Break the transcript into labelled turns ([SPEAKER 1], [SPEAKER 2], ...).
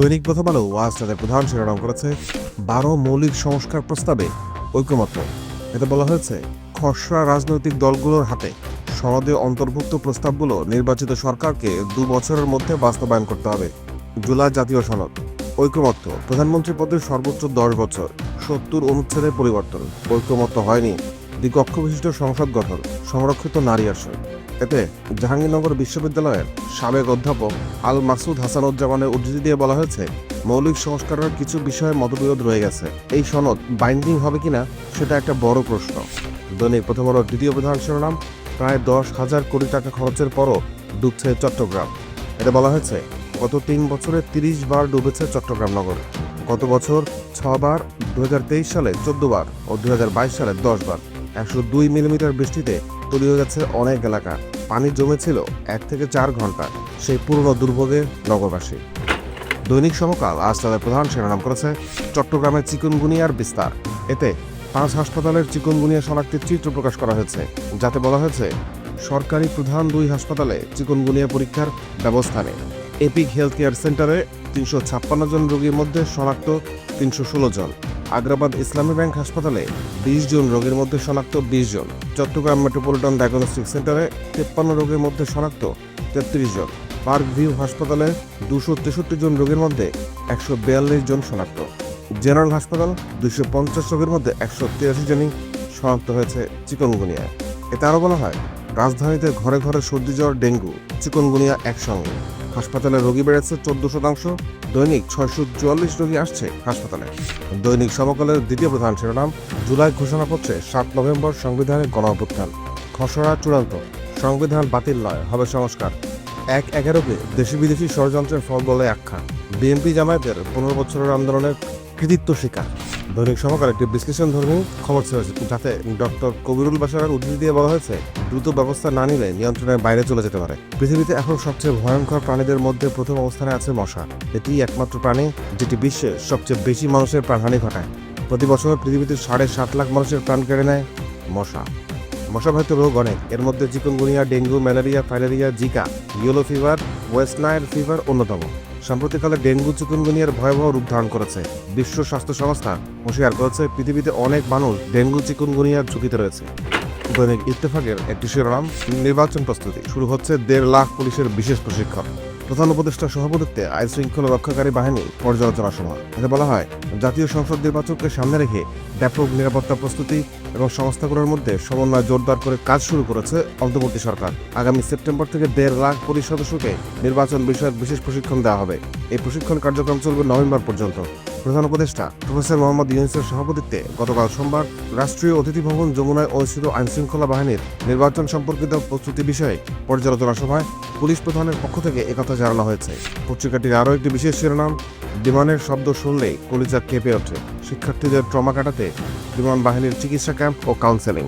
[SPEAKER 1] দৈনিক প্রথম আলো ওয়াজ তাদের প্রধান শিরোনাম করেছে বারো মৌলিক সংস্কার প্রস্তাবে ঐক্যমত্য। এতে বলা হয়েছে, খসড়া রাজনৈতিক দলগুলোর হাতে সনদে অন্তর্ভুক্ত প্রস্তাবগুলো নির্বাচিত সরকারকে দু বছরের মধ্যে বাস্তবায়ন করতে হবে। জুলাই জাতীয় সনদ, ঐক্যমত্য প্রধানমন্ত্রী পদের সর্বোচ্চ দশ বছর, সত্তর অনুচ্ছেদের পরিবর্তন। ঐক্যমত্য হয়নি। দ্বিকক্ষ বিশিষ্ট সংসদ গঠন, সংরক্ষিত নারী আসন। এতে জাহাঙ্গীরনগর বিশ্ববিদ্যালয়ের সাবেক অধ্যাপক আল মাসুদ হাসানুজ্জামানের উদ্ধৃতি দিয়ে বলা হয়েছে, মৌলিক সংস্কারের কিছু বিষয়ে মতবিরোধ রয়ে গেছে। এই সনদ বাইন্ডিং হবে কিনা সেটা একটা বড় প্রশ্ন। দৈনিক প্রথম আলোর দ্বিতীয় প্রধান শিরোনাম, প্রায় দশ হাজার কোটি টাকা খরচের পরও ডুবছে চট্টগ্রাম। এটা বলা হয়েছে, গত তিন বছরে তিরিশ বার ডুবেছে চট্টগ্রাম নগর। গত বছর ছবার দু হাজার তেইশ সালে চোদ্দ বার ও দু হাজার বাইশ সালে দশ বার। একশো দুই মিলিমিটার বৃষ্টিতে তলিয়ে গেছে অনেক এলাকা। পানি জমেছিল এক থেকে চার ঘণ্টা। সেই পুরনো দুর্ভোগে নগরবাসী। দৈনিক সমকাল আজ তাদের প্রধান শিরোনাম করেছে চট্টগ্রামের চিকুনগুনিয়ার বিস্তার। এতে পাঁচ হাসপাতালের চিকুনগুনিয়া শনাক্তের চিত্র প্রকাশ করা হয়েছে, যাতে বলা হয়েছে সরকারি প্রধান দুই হাসপাতালে চিকুনগুনিয়া পরীক্ষার ব্যবস্থা নেই। এপিক হেলথ কেয়ার সেন্টারে তিনশো ছাপ্পান্ন জন রোগীর মধ্যে শনাক্ত তিনশো ষোলো জন। আগ্রাবাদ ইসলামী ব্যাংক হাসপাতালে বিশ জন রোগীর মধ্যে শনাক্ত বিশ জন। চট্টগ্রাম মেট্রোপলিটন ডায়াগনস্টিক সেন্টারে তেপ্পান্ন রোগীর মধ্যে শনাক্ত তেত্রিশ জন। পার্ক ভিউ হাসপাতালে দুশো তেষট্টি জন রোগীর মধ্যে একশো বিয়াল্লিশ জন শনাক্ত। জেনারেল হাসপাতাল দুশো পঞ্চাশ রোগীর মধ্যে একশো তিরাশি জনই শনাক্ত হয়েছে চিকনগুনিয়ায়। এতে আরও বলা হয়, রাজধানীতে ঘরে ঘরে সর্দি জ্বর, ডেঙ্গু, চিকনগুনিয়া একসঙ্গে। হাসপাতালে রোগী বেড়েছে চোদ্দ শতাংশ। দৈনিক ছয়শো চুয়াল্লিশ রোগী আসছে হাসপাতালে। দৈনিক সমকালের দ্বিতীয় প্রধান শিরোনাম, জুলাই ঘোষণাপত্রে সাত নভেম্বর সংবিধানের গণ অভ্যুত্থান খসড়া চূড়ান্ত, সংবিধান বাতিল নয়, হবে সংস্কার। এক এগারোকে দেশি বিদেশি ষড়যন্ত্রের ফল বলে আখ্যা। বিএনপি জামায়াতের পনেরো বছরের আন্দোলনের কৃতিত্ব স্বীকার। দৈনিক সমকাল একটি বিশ্লেষণ ধর্মী খবর ছেড়েছে যাতে ডক্টর কবিরুল বাসার উদ্ধৃতি দিয়ে বলা হয়েছে, দ্রুত ব্যবস্থা না নিলে নিয়ন্ত্রণের বাইরে চলে যেতে পারে। পৃথিবীতে এখন সবচেয়ে ভয়ঙ্কর প্রাণীদের মধ্যে প্রথম অবস্থানে আছে মশা। এটি একমাত্র প্রাণী যেটি বিশ্বের সবচেয়ে বেশি মানুষের প্রাণহানি ঘটায়। প্রতি বছর পৃথিবীতে সাড়ে সাত লাখ মানুষের প্রাণ কেড়ে নেয় মশা। মশাবাহিত রোগ অনেক। এর মধ্যে chikungunya, dengue, malaria, filaria, Zika, yellow fever, West Nile fever অন্যতম। সাম্প্রতিককালে ডেঙ্গু চিকুনগুনিয়ার ভয়াবহ রূপ ধারণ করেছে। বিশ্ব স্বাস্থ্য সংস্থা হুঁশিয়ার করেছে, পৃথিবীতে অনেক মানুষ ডেঙ্গু চিকুনগুনিয়ার ঝুঁকিতে রয়েছে। দৈনিক ইত্তেফাকের একটি শিরোনাম, নির্বাচন প্রস্তুতি। শুরু হচ্ছে দেড় লাখ পুলিশের বিশেষ প্রশিক্ষণ। প্রধান উপদেষ্টা সভাপতিত্বে আইন শৃঙ্খলা রক্ষাকারী বাহিনী পর্যালোচনা সভা। এতে বলা হয়, জাতীয় সংসদ নির্বাচনকে সামনে রেখে ব্যাপক নিরাপত্তা প্রস্তুতি এবং সংস্থাগুলোর মধ্যে সমন্বয় জোরদার করে কাজ শুরু করেছে অন্তর্বর্তী সরকার। আগামী সেপ্টেম্বর থেকে দেড় লাখ পুলিশ সদস্যকে নির্বাচন বিষয়ক বিশেষ প্রশিক্ষণ দেওয়া হবে। এই প্রশিক্ষণ কার্যক্রম চলবে নভেম্বর পর্যন্ত। প্রধান উপদেষ্টা প্রফেসর মোহাম্মদ ইউনুসের সভাপতিত্বে গতকাল সোমবার রাষ্ট্রীয় অতিথি ভবন যমুনায় অনুষ্ঠিত আইন শৃঙ্খলা বাহিনীর নির্বাচন সম্পর্কিত প্রস্তুতি বিষয়ে পর্যালোচনা সভায় পুলিশ প্রধানের পক্ষ থেকে একথা জানানো হয়েছে। পত্রিকাটির আরও একটি বিশেষ শিরোনাম, বিমানের শব্দ শুনলেই কলিজা কেঁপে ওঠে। শিক্ষার্থীদের ট্রমা কাটাতে বিমান বাহিনীর চিকিৎসা ক্যাম্প ও কাউন্সেলিং।